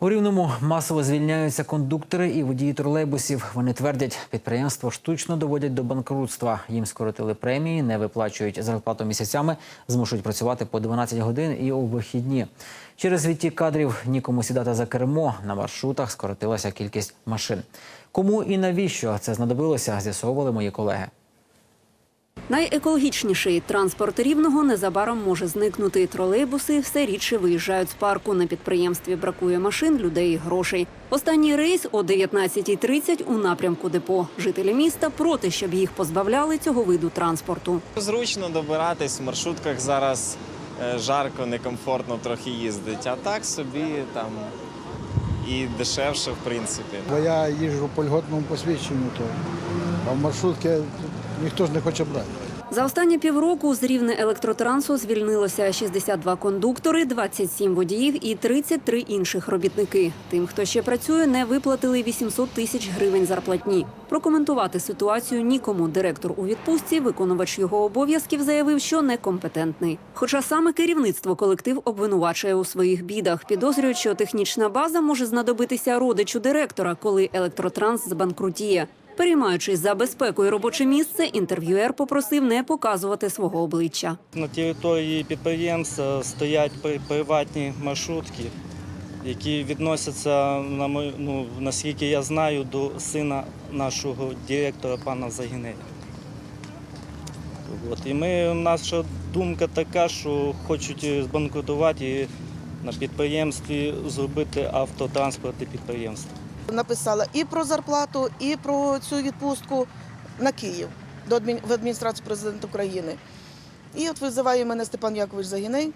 У Рівному масово звільняються кондуктори і водії тролейбусів. Вони твердять, підприємство штучно доводять до банкрутства. Їм скоротили премії, не виплачують зарплату місяцями, змушують працювати по 12 годин і у вихідні. Через відтік кадрів нікому сідати за кермо. На маршрутах скоротилася кількість машин. Кому і навіщо це знадобилося, з'ясовували мої колеги. Найекологічніший транспорт рівного незабаром може зникнути. Тролейбуси все рідше виїжджають з парку. На підприємстві бракує машин, людей і грошей. Останній рейс о 19.30 у напрямку депо. Жителі міста проти, щоб їх позбавляли цього виду транспорту. Зручно добиратись в маршрутках зараз е, жарко, некомфортно трохи їздить. А так собі там і дешевше, в принципі. Бо я їжджу по льготному посвідченню, то а в маршрутки ніхто ж не хоче брати. За останні півроку з рівне електротрансу звільнилося 62 кондуктори, 27 водіїв і 33 інших робітники. Тим, хто ще працює, не виплатили 800 тисяч гривень зарплатні. Прокоментувати ситуацію нікому. Директор у відпустці, виконувач його обов'язків, заявив, що некомпетентний. Хоча саме керівництво колектив обвинувачує у своїх бідах, підозрюють, що технічна база може знадобитися родичу директора, коли електротранс збанкрутіє. Переймаючись за безпеку і робоче місце, інтерв'юер попросив не показувати свого обличчя. На території підприємства стоять приватні маршрутки, які відносяться, ну, наскільки я знаю, до сина нашого директора пана Загінея. От. І ми, наша думка така, що хочуть збанкрутувати і на підприємстві зробити автотранспортне підприємство. Написала і про зарплату, і про цю відпустку на Київ до адмін... в адміністрацію президента України. І от визиває мене Степан Якович Загіней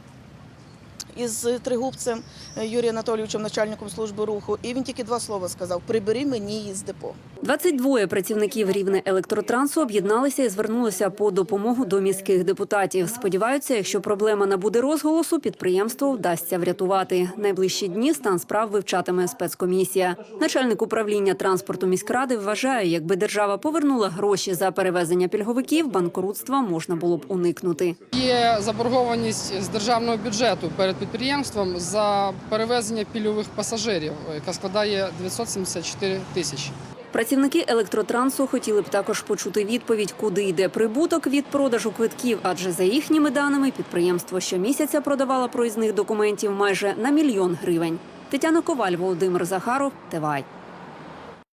із тригубцем Юрієм Анатолійовичем, начальником служби руху. І він тільки два слова сказав: прибери мені її з депо. 22 працівників рівне електротрансу об'єдналися і звернулися по допомогу до міських депутатів. Сподіваються, якщо проблема набуде розголосу, підприємство вдасться врятувати. Найближчі дні стан справ вивчатиме спецкомісія. Начальник управління транспорту міськради вважає, якби держава повернула гроші за перевезення пільговиків, банкрутства можна було б уникнути. Є заборгованість з державного бюджету перед підприємством за перевезення пільових пасажирів, яка складає 974 тисячі. Працівники електротрансу хотіли б також почути відповідь, куди йде прибуток від продажу квитків, адже за їхніми даними підприємство щомісяця продавало проїзних документів майже на мільйон гривень. Тетяна Коваль, Володимир Захаров, Тивай.